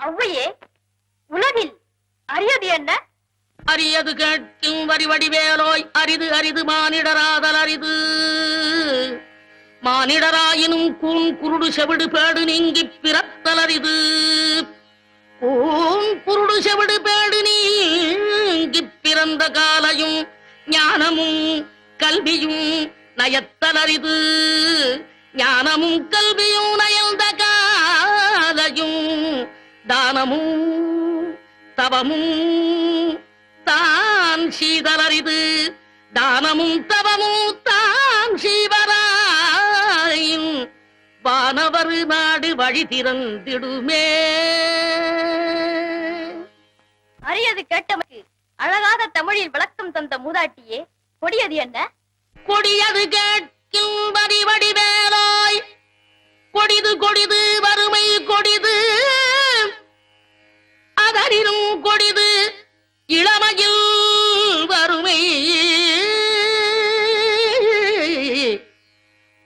அவ்வையே உலகில் அரியது என்ன? அரியது கேட்கும் வரி வடிவேலோய் அரிது அரிது மானிடராதல் அரிது. மானிடராயினும் கூன் குருடு செவிடு பேடு நீங்கி பிறத்தல் அரிது. கூன் குருடு செவிடு பேடு நீங்கி பிறந்த காலையும் ஞானமும் கல்வியும் நயத்தல் அரிது. ஞானமும் கல்வியும் நயந்த காலையும் தானமும் தவமும் தான் சீதலரிது. தானமும் தவமும் தான் சீவராயின் வானவர் நாடு வழி திறந்திடுமே. அரியது கேட்டமைக்கு அழகாத தமிழில் விளக்கம் தந்த மூதாட்டியே கொடியது என்ன? கொடியது கேட்கில் வரி வடிவேலாய். கொடிது கொடிது இளமையில் வறுமை.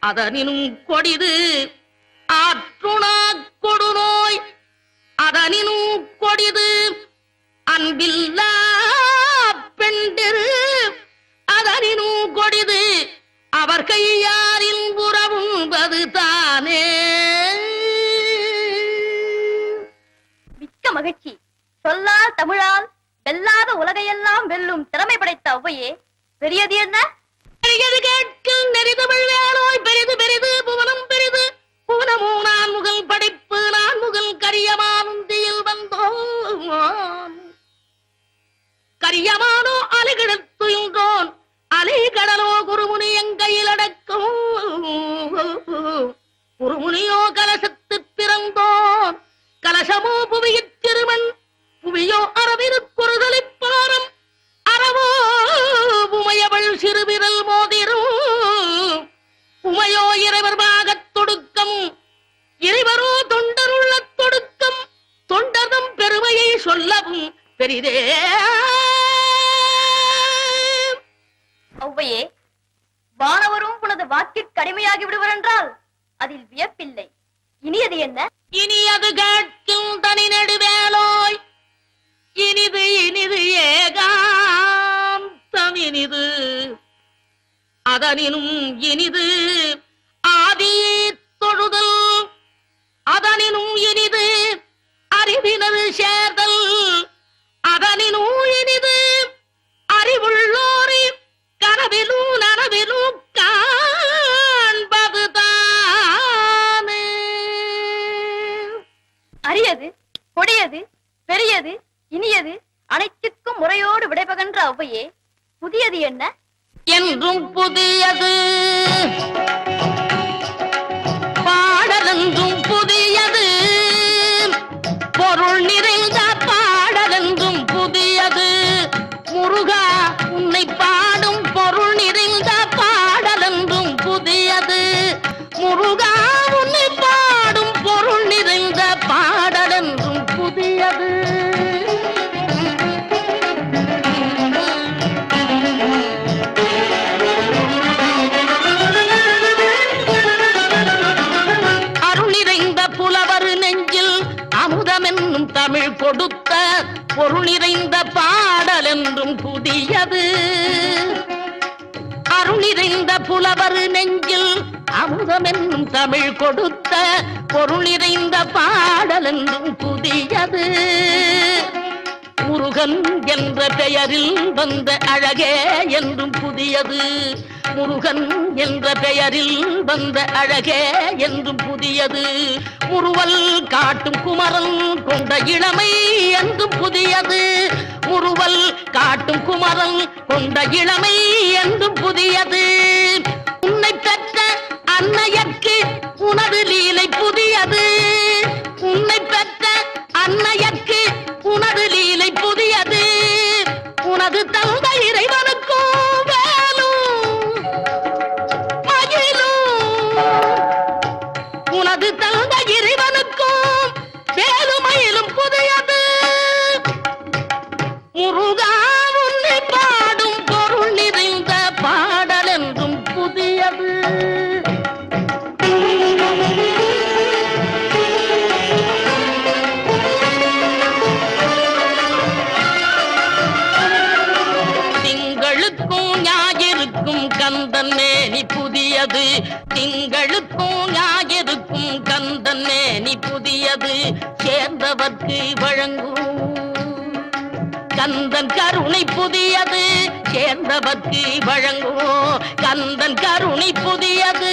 அதனினும் கொடிது ஆற்றுணா கொடுநோய். அதனினும் கொடிது அன்பில்லா பெண்டிரு. அதனினும் கொடிது அவர் கையாரில் உறவும்பது தானே. மிக்க மகிழ்ச்சி. சொல்லால் தமிழால் வெல்லாத உலகையெல்லாம் வெல்லும் திறமை படைத்த ஒவ்வையே பெரியது என்ன? பெரியது கேட்கும் நெறிதமிழ் வேலோய் பெரிது பெரிது புவனம் பெரிது. புவனமோ நான் முகல் பெரிதே ஔவையே வானவரும் உனது வாக்கிற்கு அடிமையாகி விடுவர் என்றால் அதில் வியப்பில்லை. இனியது என்ன? இனி அது கேட்கும் தனி நெடுவேலோய் இனிது இனிது ஏகாந்தம் இனிது. அதனினும் இனிது குறையோடு விடைபகன்ற ஔவையே புதியது என்ன? என்றும் புதியது. அருளும் புதியது. அருளிறைந்த புலவர் நெஞ்சில் அமுதம் என்னும் தமிழ் கொடுத்த பொருளிறைந்த பாடல் என்றும் புதியது. முருகன் என்ற பெயரில் வந்த அழகே என்றும் புதியது. முருகன் என்ற பெயரில் வந்த அழகே என்றும் புதியது. முருவல் காட்டும் குமரன் கொண்ட இளமை என்றும் புதியது. முருவல் காட்டும் குமரன் கொண்ட இளமை என்றும் புதியது. உன்னை பெற்ற அன்னையற்கு புதியது. திங்களுக்கும் ஞாயிறுக்கும் கந்தன் மேனி புதியது. சேர்ந்தவர்க்கு வழங்கும். கந்தன் கருணை புதியது. சேர்ந்தவர்க்கு வழங்குவோம் கந்தன் கருணை புதியது.